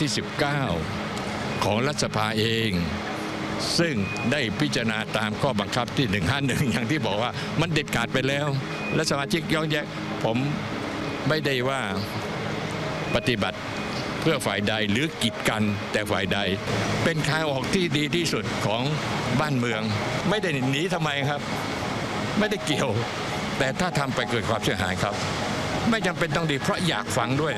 ที่ 19 ของรัฐสภาเอง ซึ่งได้พิจารณาตามข้อบังคับที่ 151 อย่างที่บอกว่ามันเด็ดขาดไปแล้ว และสมาชิกย้อนแย้งผมไม่ได้ว่าปฏิบัติเพื่อฝ่ายใดหรือกีดกันแต่ฝ่ายใด เป็นทางออกที่ดีที่สุดของบ้านเมือง ไม่ได้หนีทำไมครับ ไม่ได้เกี่ยว แต่ถ้าทำไปเกิดความเสียหายครับ ไม่จำเป็นต้องดีเพราะอยากฟังด้วย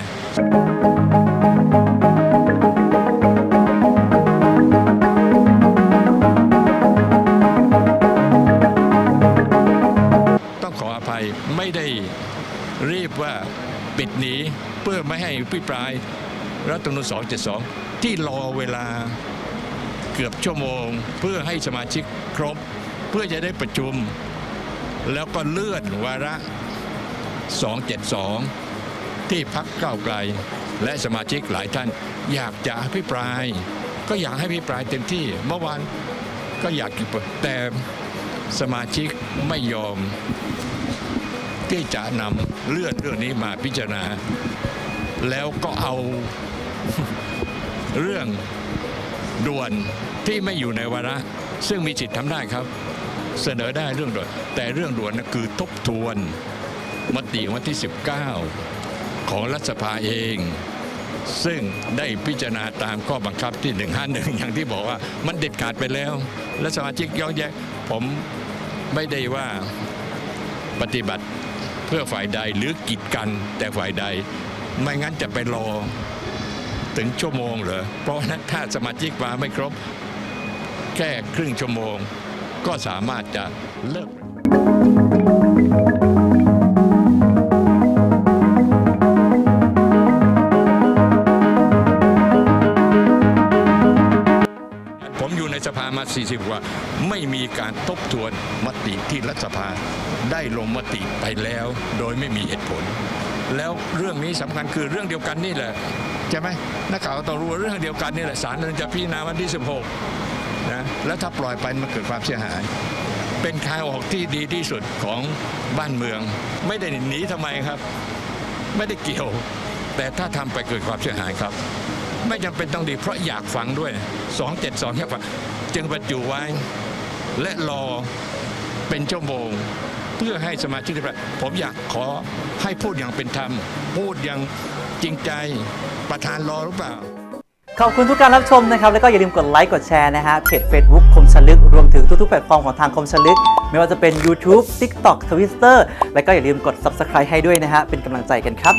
รีบว่าปิดหนีเพื่อไม่ให้พิปรายรัฐธรรมนูญ272 ที่รอเวลาเกือบชั่วโมง เพื่อให้สมาชิกครบ เพื่อจะได้ประชุม แล้วก็เลื่อนวาระ 272 ที่พักเก้าไกล และสมาชิกหลายท่าน อยากจะอภิปราย ก็อยากให้อภิปรายเต็มที่เมื่อวานก็อยากแต่สมาชิกไม่ยอม ที่จะนำเลื่อนเรื่องนี้มาพิจารณา แล้วก็เอาเรื่องด่วนที่ไม่อยู่ในวาระ ซึ่งมีสิตทำได้ครับ เสนอได้เรื่องด่วน แต่เรื่องด่วนนะคือทบทวนมติวันที่ 19 ของรัฐสภาเอง ซึ่งได้พิจารณาตามข้อบังคับที่ 151 อย่างที่บอกว่ามันเด็ดขาดไปแล้ว และสมาชิกย้อนแย้งผมไม่ได้ว่าปฏิบัติ พื่อฝ่ายใดหรือกีดกันแต่ฝ่ายใด ไม่งั้นจะไปรอถึงชั่วโมงเหรอเพราะนั้นถ้าสมาชิกมาไม่ครบ แค่ครึ่งชั่วโมง ก็สามารถจะเลิก สภามา 40 กว่า ไม่มีการทบทวนมติที่รัฐสภาได้ลงมติไปแล้ว โดยไม่มีเหตุผล แล้วเรื่องนี้สำคัญคือเรื่องเดียวกันนี่แหละใช่ไหมนักข่าวต้องรู้ว่าเรื่องเดียวกันนี่แหละศาลจะพิจารณาวันที่ 16นะแล้วถ้าปล่อยไปมันเกิดความเสียหาย เป็นทางออกที่ดีที่สุดของบ้านเมือง ไม่ได้หนีทำไมครับ ไม่ได้เกี่ยว แต่ถ้าทำไปเกิดความเสียหายครับ ไม่จำเป็นต้องดีเพราะอยากฟังด้วย 272อยากฟังจึงบรรจุไว้ และรอเป็นชั่วโมง เพื่อให้สมาชิกได้ประผมอยากขอให้พูดอย่างเป็นธรรม พูดอย่างจริงใจประธานรอหรือเปล่าขอบคุณทุกการรับชมนะครับ แล้วก็อย่าลืมกดไลค์กดแชร์นะฮะเพจ Facebook คมชลึก รวมถึงทุกๆแพลตฟอร์มของทางคมชลึก ไม่ว่าจะเป็น YouTube TikTok Twitter แล้วก็อย่าลืมกด Subscribe ให้ด้วยนะฮะเป็นกำลังใจกันครับ